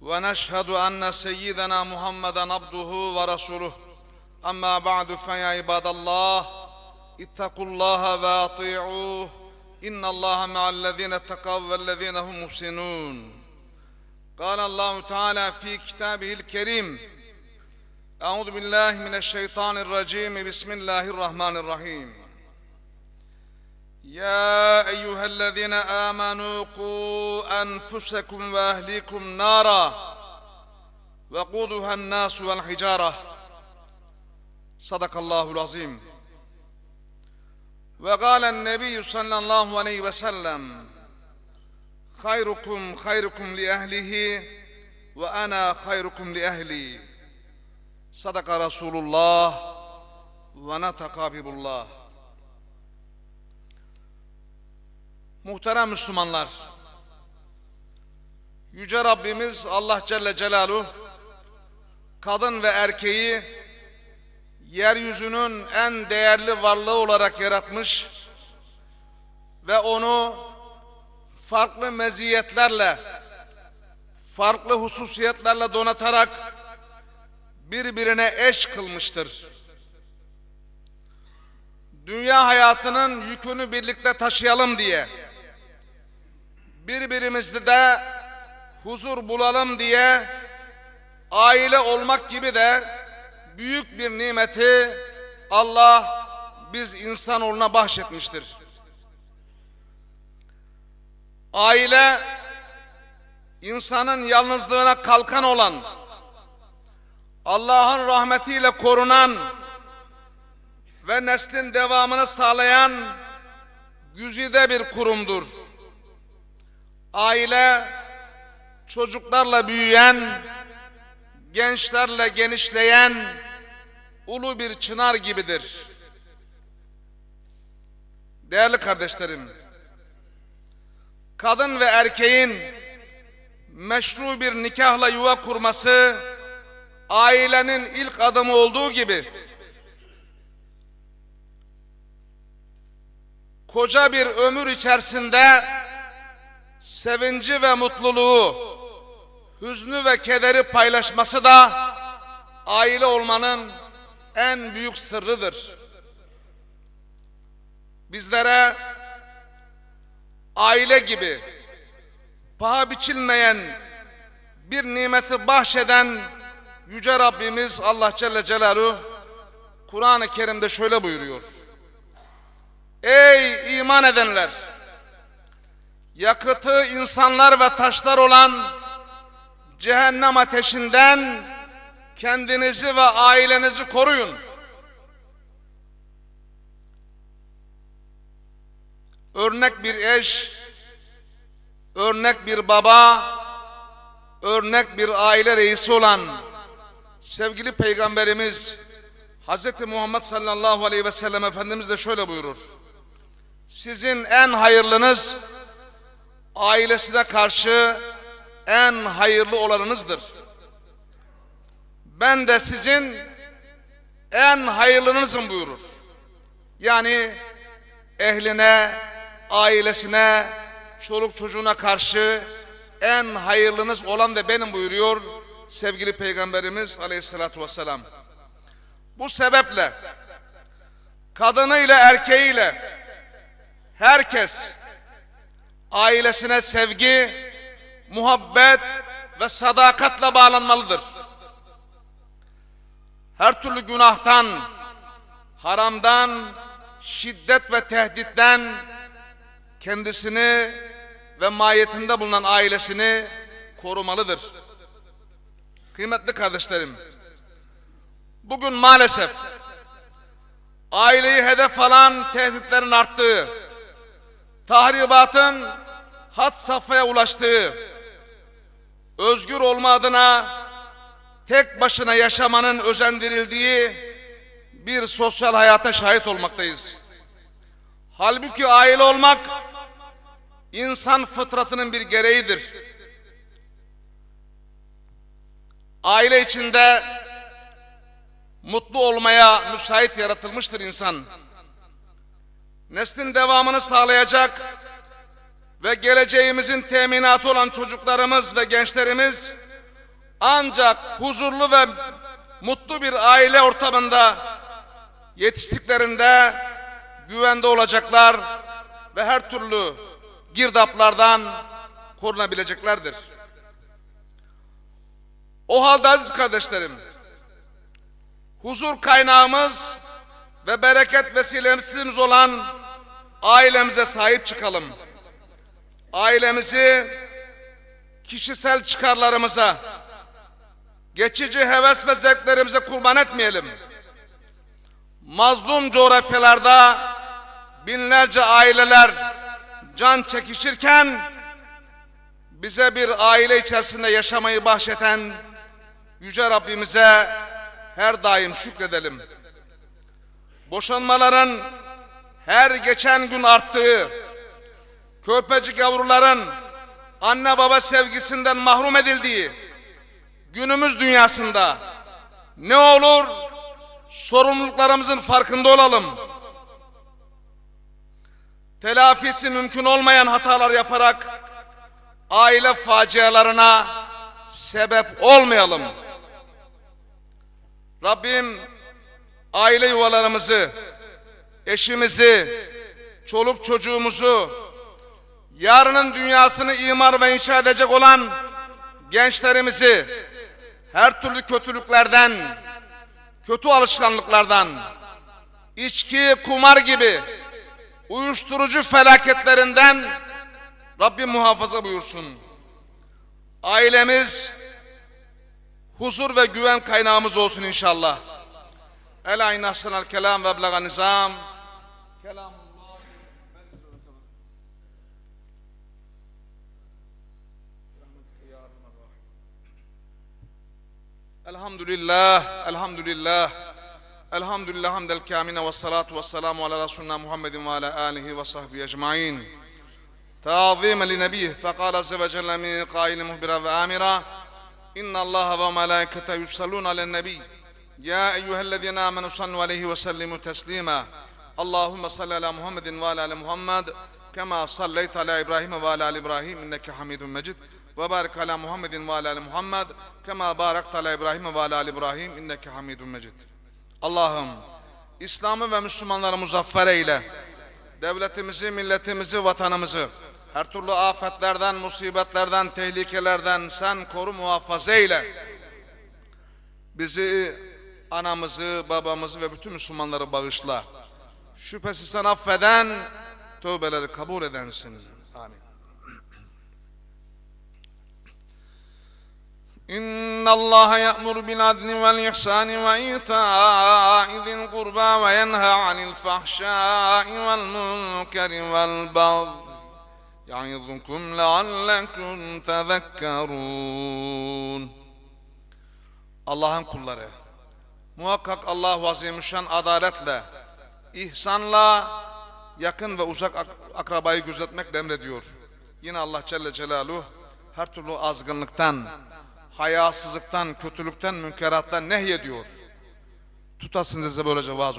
ونشهد أن سيدنا محمدا عبده ورسوله أما بعد فيا عباد الله اتقوا الله وأطيعوه إن الله مع الذين اتقوا والذين هم محسنون قال الله تعالى في كتابه الكريم أعوذ بالله من الشيطان الرجيم بسم الله الرحمن الرحيم يا أيها الذين آمنوا قوا أنفسكم وأهليكم نارا وقودها الناس والحجارة. صدق الله العظيم. وقال النبي صلى الله عليه وسلم خيركم خيركم لأهله وأنا خيركم لأهلي. صدق رسول الله ونطق حبيب الله. Muhterem Müslümanlar, Yüce Rabbimiz Allah Celle Celaluhu, kadın ve erkeği yeryüzünün en değerli varlığı olarak yaratmış ve onu farklı meziyetlerle, farklı hususiyetlerle donatarak birbirine eş kılmıştır. Dünya hayatının yükünü birlikte taşıyalım diye, birbirimizde de huzur bulalım diye, aile olmak gibi de büyük bir nimeti Allah biz insanoğluna bahşetmiştir. Aile insanın yalnızlığına kalkan olan, Allah'ın rahmetiyle korunan ve neslin devamını sağlayan güzide bir kurumdur. Aile çocuklarla büyüyen, gençlerle genişleyen ulu bir çınar gibidir. Değerli kardeşlerim, kadın ve erkeğin meşru bir nikahla yuva kurması ailenin ilk adımı olduğu gibi koca bir ömür içerisinde sevinci ve mutluluğu, hüznü ve kederi paylaşması da aile olmanın en büyük sırrıdır. Bizlere aile gibi paha biçilmeyen bir nimeti bahşeden Yüce Rabbimiz Allah Celle Celaluhu Kur'an-ı Kerim'de şöyle buyuruyor. Ey iman edenler! Yakıtı insanlar ve taşlar olan cehennem ateşinden kendinizi ve ailenizi koruyun. Örnek bir eş, örnek bir baba, örnek bir aile reisi olan sevgili peygamberimiz Hz. Muhammed sallallahu aleyhi ve sellem Efendimiz de şöyle buyurur. Sizin en hayırlınız ailesine karşı en hayırlı olanınızdır. Ben de sizin en hayırlınızım buyurur. Yani ehline, ailesine, çoluk çocuğuna karşı en hayırlınız olan da benim buyuruyor sevgili Peygamberimiz aleyhissalatü vesselam. Bu sebeple kadınıyla erkeğiyle herkes ailesine sevgi, muhabbet ve sadakatle bağlanmalıdır. Her türlü günahtan, haramdan, şiddet ve tehditten kendisini ve mahiyetinde bulunan ailesini korumalıdır. Kıymetli kardeşlerim, bugün maalesef aileyi hedef alan tehditlerin arttığı, tahribatın had safhaya ulaştığı, özgür olma adına tek başına yaşamanın özendirildiği bir sosyal hayata şahit olmaktayız. Halbuki aile olmak insan fıtratının bir gereğidir. Aile içinde mutlu olmaya müsait yaratılmıştır insan. Neslin devamını sağlayacak ve geleceğimizin teminatı olan çocuklarımız ve gençlerimiz ancak huzurlu ve mutlu bir aile ortamında yetiştiklerinde güvende olacaklar ve her türlü girdaplardan korunabileceklerdir. O halde aziz kardeşlerim, huzur kaynağımız ve bereket vesilemiz olan ailemize sahip çıkalım. Ailemizi kişisel çıkarlarımıza, geçici heves ve zevklerimize kurban etmeyelim. Mazlum coğrafyalarda binlerce aileler can çekişirken bize bir aile içerisinde yaşamayı bahşeten Yüce Rabbimize her daim şükredelim. Boşanmaların her geçen gün arttığı, körpecik yavruların anne baba sevgisinden mahrum edildiği günümüz dünyasında ne olur sorumluluklarımızın farkında olalım. Telafisi mümkün olmayan hatalar yaparak aile facialarına sebep olmayalım. Rabbim aile yuvalarımızı, eşimizi, çoluk çocuğumuzu, yarının dünyasını imar ve inşa edecek olan gençlerimizi her türlü kötülüklerden, kötü alışkanlıklardan, içki, kumar gibi uyuşturucu felaketlerinden Rabbim muhafaza buyursun. Ailemiz huzur ve güven kaynağımız olsun inşallah. Ela inahsenel kelam ve eblaga nizam. كلام الله منزل كما برحمتك يا أرحم الراحمين. الحمد لله الحمد لله الحمد لله حمد الكامل والصلاة والسلام على رسولنا محمد وعلى آله وصحبه أجمعين. تعظيما لنبيه فقال عز وجل من قائل مهبرا وآمرا إن الله وملائكته يصلون على النبي. يا أيها الذين آمنوا صلوا عليه وسلموا تسليما. Allahümme salli ala Muhammedin ve ala Muhammed kema salleyt ala İbrahim ve ala İbrahim. İnneke hamidun mecid. Ve barik ala Muhammedin ve ala Muhammed kema barakta ala İbrahim ve ala İbrahim. İnneke hamidun mecid. Allah'ım İslam'ı ve Müslümanları muzaffer eyle. Devletimizi, milletimizi, vatanımızı her türlü afetlerden, musibetlerden, tehlikelerden sen koru muhafaza eyle. Bizi, anamızı, babamızı ve bütün Müslümanları bağışla. Şüphesiz sen affeden, tövbeleri kabul edensin. Amin. إن الله يأمر بالعدل والإحسان وإيتاء ذي القربى وينهى عن الفحشاء والمنكر والبغي يعظكم لعلكم تذكرون Allah'ın kulları muhakkak Allah Azimüşşan adaletle ihsanla yakın ve uzak ak- akrabayı gözetmekle emrediyor. Yine Allah Celle Celaluhu her türlü azgınlıktan, hayasızlıktan, kötülükten, münkerattan nehyediyor. Tutasın size böylece vaaz